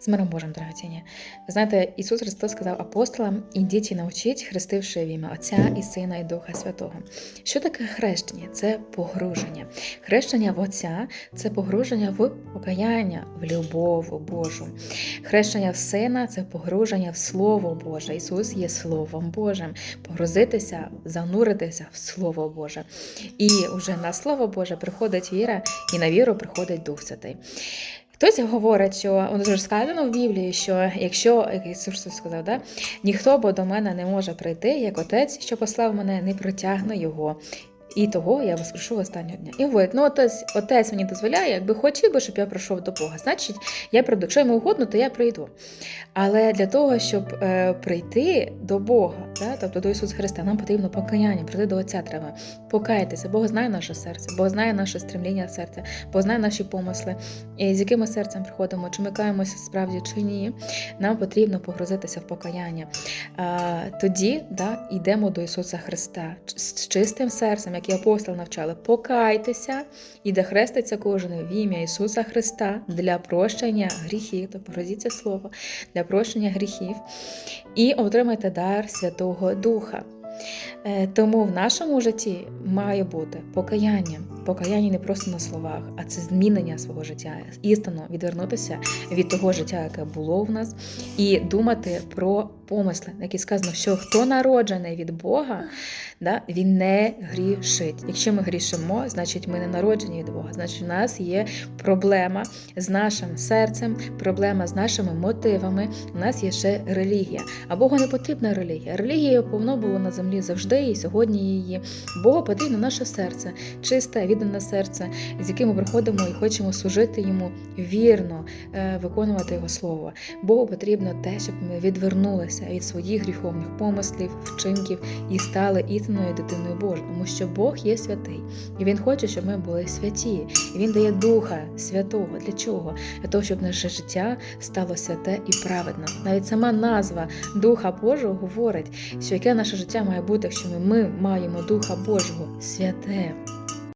З миром Божим, дорогоцінні. Ви знаєте, Ісус Христос сказав апостолам: ідіть і навчіть, хрестивши в ім'я Отця і Сина і Духа Святого. Що таке хрещення? Це погруження. Хрещення в Отця це погруження в покаяння, в любов Божу. Хрещення в Сина це погруження в Слово Боже. Ісус є Словом Божим. Погрузитися, зануритися в Слово Боже. І вже на Слово Боже приходить віра, і на віру приходить Дух Святий. Хтось говорить, що воно ж сказано в Біблії, що якщо Ісус сказав, да, ніхто бо до мене не може прийти, як отець, що послав мене, не протягне його. І того я воскрешу в останнього дня. І говорить, ну отець, отець мені дозволяє, якби хотів би, щоб я прийшов до Бога. Значить, я прийду. Якщо йому угодно, то я прийду. Але для того, щоб е, прийти до Бога, да, тобто до Ісуса Христа, нам потрібно покаяння, прийти до Отця треба покаятися. Бог знає наше серце, Бог знає наше стремління серця, Бог знає наші помисли, і з яким ми серцем приходимо, чи ми каємося справді чи ні. Нам потрібно погрузитися в покаяння. А, тоді да, йдемо до Ісуса Христа з чистим серцем, як і апостоли навчали, покайтеся і де хреститься кожен в ім'я Ісуса Христа для прощення гріхів, то це слово, для прощення гріхів, і отримайте дар Святого Духа. Е, Тому в нашому житті має бути покаяння. Покаяння не просто на словах, а це змінення свого життя, істинно відвернутися від того життя, яке було в нас, і думати про помисли, які сказано, що хто народжений від Бога, да, він не грішить. Якщо ми грішимо, значить ми не народжені від Бога. Значить, у нас є проблема з нашим серцем, проблема з нашими мотивами. У нас є ще релігія. А Богу не потрібна релігія. Релігія повно було на землі завжди, і сьогодні її. Богу потрібно наше серце, чисте, віддане серце, з яким ми приходимо і хочемо служити йому вірно, е, виконувати його слово. Богу потрібно те, щоб ми відвернулися від своїх гріховних помислів, вчинків і стали істинною дитиною Божою, тому що Бог є святий, і Він хоче, щоб ми були святі. І Він дає Духа Святого. Для чого? Для того, щоб наше життя стало святе і праведне. Навіть сама назва Духа Божого говорить, що яке наше життя має бути, якщо ми, ми маємо Духа Божого святе.